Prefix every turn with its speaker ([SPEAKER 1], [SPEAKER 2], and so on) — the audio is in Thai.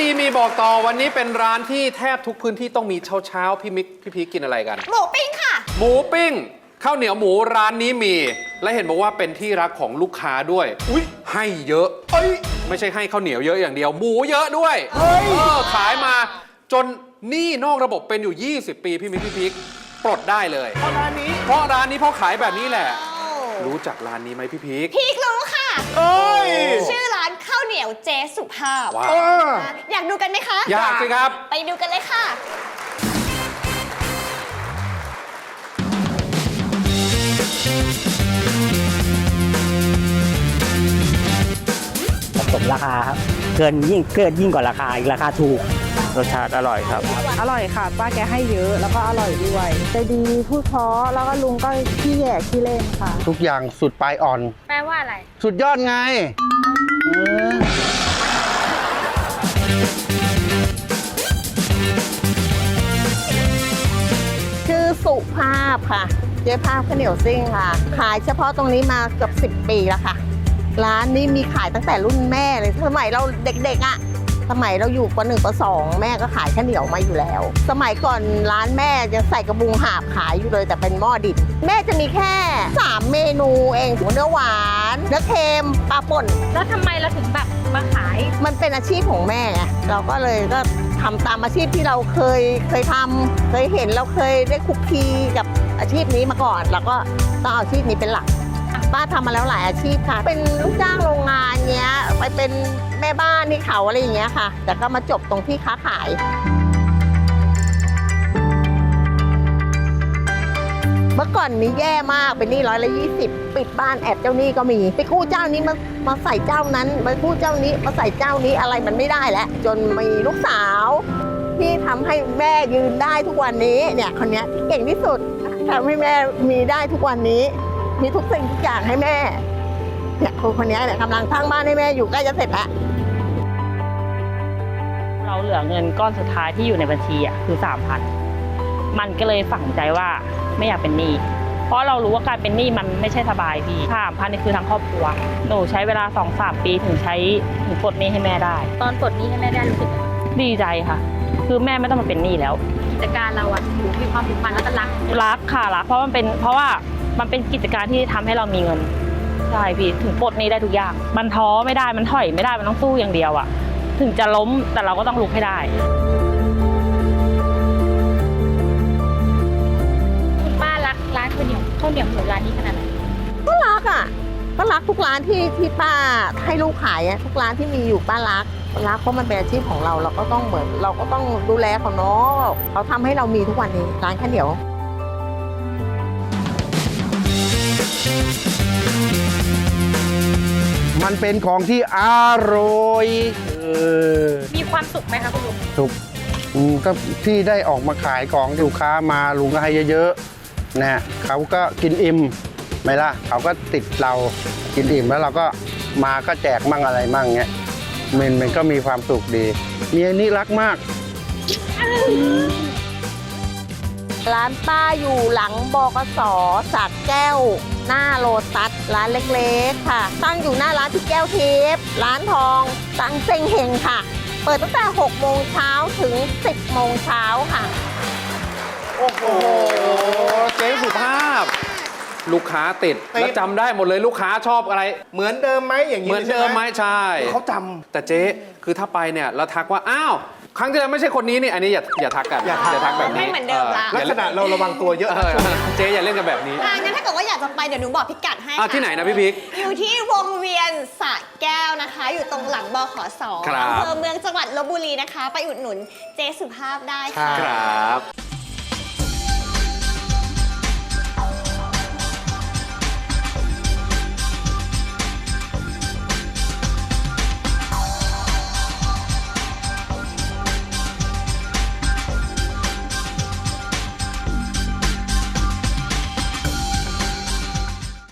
[SPEAKER 1] ดีมีบอกต่อวันนี้เป็นร้านที่แทบทุกพื้นที่ต้องมีเช้าเช้าๆพี่มิกพี่พีคกินอะไรกัน
[SPEAKER 2] หมูปิ้งค่ะ
[SPEAKER 1] หมูปิ้งข้าวเหนียวหมูร้านนี้มี และเห็นบอกว่าเป็นที่รักของลูกค้าด้วย
[SPEAKER 3] อุ๊ย
[SPEAKER 1] ให้เยอะ
[SPEAKER 3] เอ้ย
[SPEAKER 1] ไม่ใช่ให้ข้าวเหนียวเยอะอย่างเดียว หมูเยอะด้วย
[SPEAKER 3] เฮ้ย
[SPEAKER 1] เออขายมา จนหนี้นอกระบบเป็นอยู่ 20 ปีพี่มิกพี่พีคปลดได้เลย
[SPEAKER 3] เพราะร้านนี้
[SPEAKER 1] เพราะร้านนี้เพราะขายแบบนี้แหละ รู้จักร้านนี้ไหมพี่พีค
[SPEAKER 2] พีกรู้ค่ะ
[SPEAKER 3] เอ
[SPEAKER 2] อ ยวเจสุภาพ
[SPEAKER 1] ว้า
[SPEAKER 3] เอ
[SPEAKER 1] ว
[SPEAKER 3] อ
[SPEAKER 2] อยากดูกันไหมคะ
[SPEAKER 1] อยากสิครับ
[SPEAKER 2] ไปดูกันเลยค่ะ
[SPEAKER 4] สมราคาครับ เกินยิ่งเกินยิ่งกว่าราคาอีกราคาถูก รสชาติอร่อยครับ
[SPEAKER 5] อร่อยค่ะ ป้าแกให้เยอะแล้วก็อร่อยด้วยใจดีพูดเพราะแล้วก็ลุงก็ขี้แย่ขี้เล่นค่ะ
[SPEAKER 6] ทุกอย่างสุดปลายอ่อน
[SPEAKER 2] แปลว่าอะไร
[SPEAKER 6] สุดยอดไงเออ
[SPEAKER 7] ชื่อ ค่ะ เจ๊ภาพข้าวเหนียวซิ่งค่ะ ขายเฉพาะตรงนี้มาเกือบ10 ปีแล้วค่ะ ร้านนี้มีขายตั้งแต่รุ่นแม่เลยสมัยเราเด็กๆอะ่ะสมัยเราอยู่ปหนึ่งปสองแม่ก็ขายข้าวเหนียวมาอยู่แล้ว สมัยก่อนร้านแม่จะใส่กระบุงหาบขายอยู่เลยแต่เป็นหม้อดิน แม่จะมีแค่ 3 เมนูเองเนื้อหวานเนื้อเค็มปลาป่น
[SPEAKER 2] แล้วทำไมเราถึงแบบมาขาย
[SPEAKER 7] มันเป็นอาชีพของแม่ไงเราก็เลยก็ ทำตามอาชีพที่เราเคยเคยทำเคยเห็นเราเคยได้คุกคีกับอาชีพนี้มาก่อน แล้วก็ต้องเอาอาชีพนี้เป็นหลัก ป้าทำมาแล้วหลายอาชีพค่ะ เป็นลูกจ้างโรงงานเนี้ย ไปเป็นแม่บ้านที่เขาอะไรอย่างเงี้ยค่ะ แต่ก็มาจบตรงที่ค้าขาย มื่อก่อนนี้แย่มากเป็นหนี้ร้อยละยี่สิบปิดบ้านแอบเจ้าหนี้ก็มี ไปกู้เจ้านี้มามาใส่เจ้านั้นไปกู้เจ้านี้มาใส่เจ้านี้อะไรมันไม่ได้แล้วจนมีลูกสาว ที่ทำให้แม่ยืนได้ทุกวันนี้เนี่ยคนนี้ที่เก่งที่สุดทำให้แม่มีได้ทุกวันนี้ มีทุกสิ่งทุกอย่างให้แม่เนี่ยคนคนนี้เนี่ยกำลังสร้างบ้านให้แม่อยู่ใกล้จะเสร็จแล้ว
[SPEAKER 8] เราเหลือเงินก้อนสุดท้ายที่อยู่ในบัญชีอะคือสามพัน มันก็เลยฝังใจว่าไม่อยากเป็นหนี้เพราะเรารู้ว่าการเป็นหนี้มันไม่ใช่สบายพี่สามพันนี่คือทั้งครอบครัวหนูใช้เวลาสองสามปีถึงใช้ถึงปลดหนี้ให้แม่ได้
[SPEAKER 2] ตอนปลดหนี้ให้แม่ได้รู้สึก
[SPEAKER 8] ดีใจค่ะ คือแม่ไม่ต้องมาเป็นหนี้แล้ว
[SPEAKER 2] กิจการเราอะอยู่มีความผูกพันแล้วก็รัก
[SPEAKER 8] รักค่ะรักเพราะมันเป็นเพราะว่ามันเป็นกิจการที่ทำให้เรามีเงินใช่พี่ถึงปลดหนี้ได้ทุกอย่าง มันท้อไม่ได้มันถอยไม่ได้มันต้องสู้อย่างเดียวอะถึงจะล้มแต่เราก็ต้องลุกให้ได้า
[SPEAKER 2] วเหนียวข้าวเหนียวหมูร้านนี้ขนาดไหน
[SPEAKER 7] ก็รักอะก็รักทุกร้านที่ที่ป้าให้ลูกขายอะทุกร้านที่มีอยู่ป้ารักรักเพราะมันเป็นอาชีพของเราเราก็ต้องเหมือน เราก็ต้องดูแลเขาเนาะเขาทำให้เรามีทุกวันนี้ร้านข้าวเหนียว
[SPEAKER 6] มันเป็นของที่อร่อยเออ
[SPEAKER 2] มีความสุขไหมคะคุณลุง
[SPEAKER 6] ถูกอืมก็ที่ได้ออกมาขายของลูกค้ามาลุงก็ให้เยอะๆ นะเขาก็กินอิ่มไหมล่ะเขาก็ติดเรากินอิ่มแล้วเราก็มาก็แจกมั่งอะไรมั่งเงี้ยมันมันก็มีความสุขดีเมียนี่รักมาก
[SPEAKER 7] ร้านป้าอยู่หลังบกสสักแก้ว หน้าโลตัสร้านเล็กๆ ค่ะ ตั้งอยู่หน้าร้านที่แก้วทิพย์ร้านทองตังเซ็งเฮงค่ะ เปิดตั้งแต่ 6 โมงเช้าถึง 10 โมงเช้าค่ะ
[SPEAKER 1] โอ้โหเจ๊สุภาพ ลูกค้าติด
[SPEAKER 3] ติด
[SPEAKER 1] แล้วจำได้หมดเลยลูกค้าชอบอะไร
[SPEAKER 3] เหมือนเดิมไหมอย่างนี้
[SPEAKER 1] เหมือนเดิมไหมใช่
[SPEAKER 3] เขาจ
[SPEAKER 1] แต่เจ๊คือถ้าไปเนี่ยเราทักว่า อ้าว ครั้งที่แล้วไม่ใช่คนนี้นี่อันนี้อย่าอย่าทักกันอย่าทักแบบนี้
[SPEAKER 2] ไม่เหมือนเดิมละำ
[SPEAKER 3] ลักษณะเราระวังตัวเยอะ
[SPEAKER 1] เอ
[SPEAKER 3] นะ
[SPEAKER 1] อ
[SPEAKER 3] ช่วงนี้
[SPEAKER 1] เจ๊อย่าเล่นกันแบบนี้
[SPEAKER 2] อ่างั้นถ้าเกิดว่าอยากจะไปเดี๋ยวหนูบอกพิกัดให้
[SPEAKER 1] อะ
[SPEAKER 2] ค่ะ
[SPEAKER 1] ที่ไหนนะพี่พิก
[SPEAKER 2] อยู่ที่วงเวียนสระแก้วนะคะ อยู่ตรงหลังบขส
[SPEAKER 1] ครับ
[SPEAKER 2] อำเภอเมืองจังหวัดลบบุรีนะคะ ไปอุดหนุนเจสุภาพได้ค่ะ
[SPEAKER 1] ครับ